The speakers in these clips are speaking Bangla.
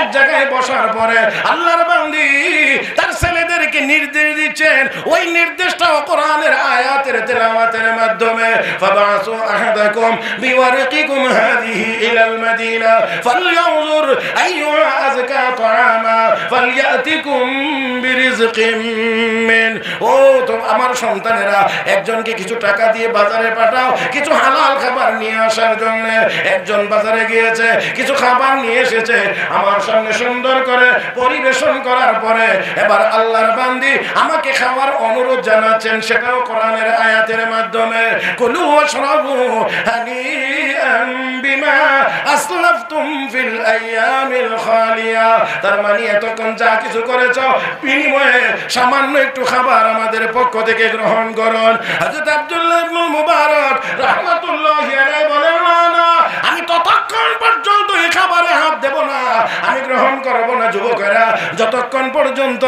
এক জায়গায় বসার পরে আল্লাহর বান্দি তার ছেলেদেরকে নির্দেশ দিচ্ছেন। ওই নির্দেশটাও কোরআনের আয়াতের তেলাওয়াতের মাধ্যমে, ফাবাসু আহাদাকুম ইলাল মাদিনা আইয়ুহা আযকা ফালইয়াতিকুম মিন। ও আমার সন্তানেরা, একজনকে কিছু টাকা দিয়ে বাজারে পাঠাও, কিছু হালাল খাবার নিয়ে আসার জন্য। একজন বাজারে গিয়েছে, কিছু খাবার নিয়ে এসেছে। আমার সামনে সুন্দর করে পরিবেশন করার পরে, এবার আল্লাহর বান্দি আমাকে খাওয়ার অনুরোধ জানাচ্ছেন, সেটাও কোরআনের আয়াতের মাধ্যমে, কুলু ওয়াশরাবু হানিআম বিমা আসলাফতুম ফিল আইয়ামিল খালিয়া। তার মানে এতক্ষণ যা কিছু করেছ, বিনিময়ে সামান্য একটু খাবার আমাদের পক্ষ থেকে গ্রহণ করুন। হযরত আব্দুল্লাহ ইবনে মুবারক রাহমাতুল্লাহি আলাইহি আমি গ্রহণ করব না, যুবকেরা। যতক্ষণ পর্যন্ত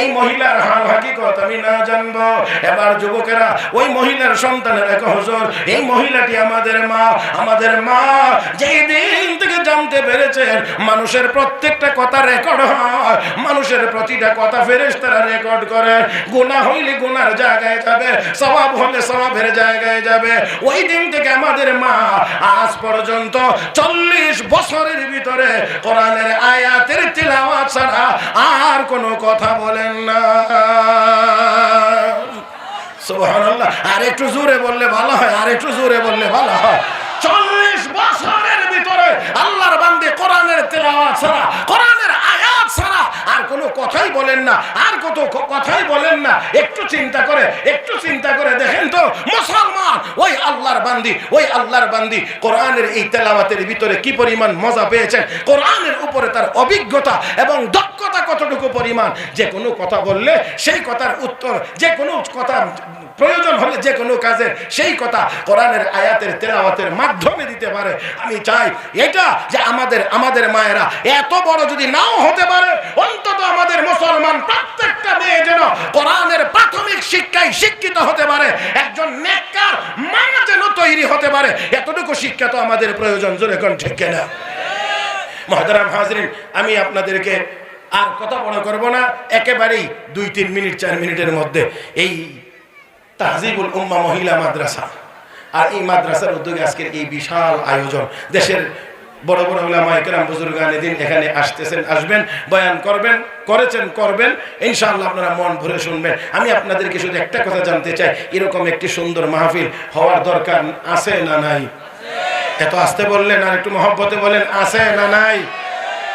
এই মহিলার হাল হাকিকত আমি না জানব, এবার যুবকেরা, ওই মহিলার সন্তানের এক হুজুর, এই মহিলাটি আমাদের মা আমাদের মা, যেই দিন থেকে জানতে পেরেছেন, মানুষের প্রত্যেকটা কথা রেকর্ড হয়, মানুষের প্রতিটা কথা ফেরেশতারা রেকর্ড করে। গুনাহ হইলে গুনার জায়গায় যাবে, সওয়াব হলে সওয়াবের জায়গায় যাবে। ওই দিন থেকে আমাদের মা, আজ পর্যন্ত চল্লিশ বছরের ভিতরে কোরআনের আয়াতের তেলাওয়া ছাড়া আর কোনো কথা বলেন না। সুবহানাল্লাহ। আর একটু জোরে বললে ভালো হয়, আর একটু জোরে বললে ভালো হয়। চল্লিশ বছরের ভিতরে আল্লাহর বান্দে কোরআনের তেলাওয়াত ছাড়া কোরআনের আয়াত ছাড়া আর কোনো কথাই বলেন না। আর কত কথাই বলেন না। একটু চিন্তা করে, একটু চিন্তা করে দেখেন তো, মুসলমান, ওই আল্লাহর বান্দি, ওই আল্লাহর বান্দি, কোরআনের এই তেলাওয়াতের ভিতরে কি পরিমাণ মজা পেয়েছেন? কোরআনের উপরে তার অভিজ্ঞতা এবং দক্ষতা কতটুকু পরিমাণ? যে কোনো কথা বললে সেই কথার উত্তর, যে কোনো কথা প্রয়োজন হলে যে কোনো কাজের সেই কথা কোরআনের আয়াতের তেলাওয়াতের মাধ্যমে দিতে পারে। আমি চাই এটা যে আমাদের আমাদের মায়েরা এত বড় যদি নাও হতে পারে, অন্তত আমাদের মুসলমান প্রত্যেকটা মেয়ে যেন কোরআনের প্রাথমিক শিক্ষায় শিক্ষিত হতে পারে, একজন নেককার মা যেন তৈরি হতে পারে, এতটুকু শিক্ষা তো আমাদের প্রয়োজন, জোরে কোন ঠিক না মহতারাম হাজরিন, আমি আপনাদেরকে আর কথা বড় করব না, একেবারেই দুই, তিন মিনিট, চার মিনিটের মধ্যে এই তাহজিবুল উম্মা মহিলা মাদ্রাসা। আর এই মাদ্রাসার উদ্যোগে আজকের এই বিশাল আয়োজন, দেশের বড় বড় ওলামাইকেরাম বুজুর্গানে দিন এখানে আসতেছেন, আসবেন, বয়ান করবেন, করেছেন, করবেন। ইনশাআল্লাহ আপনারা মন ভরে শুনবেন। আমি আপনাদেরকে শুধু একটা কথা জানতে চাই, এরকম একটি সুন্দর মাহফিল হওয়ার দরকার আছে না নাই? এত আসতে বললেন আর একটু মহব্বতে বলেন, আছে না নাই?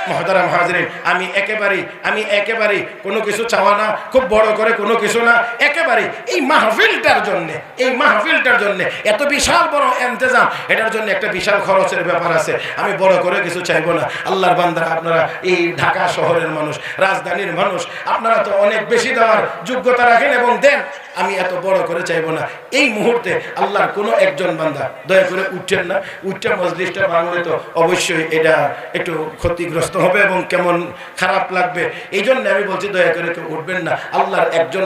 মহতারাম হাজরিন, আমি একেবারেই আমি একেবারেই কোনো কিছু চাওয়া না, খুব বড় করে কোনো কিছু না, একেবারেই এই মাহফিলটার জন্য, এই মাহফিলটার জন্য, এত বিশাল বড় এন্তেজাম এটার জন্য একটা বিশাল খরচের ব্যাপার আছে, আমি বড় করে কিছু চাইব না। আল্লাহর বান্দারা, আপনারা এই ঢাকা শহরের মানুষ, রাজধানীর মানুষ, আপনারা তো অনেক বেশি দেওয়ার যোগ্যতা রাখেন এবং দেন, আমি এত বড় করে চাইব না। এই মুহূর্তে আল্লাহর কোনো একজন বান্দা, দয়া করে উঠছেন না উঠছে মজলিসটা বাংলায় তো অবশ্যই এটা একটু ক্ষতিগ্রস্ত হবে এবং কেমন খারাপ লাগবে এই জন্য আমি বলছি দয়া করে কেউ উঠবেন না। আল্লাহর একজন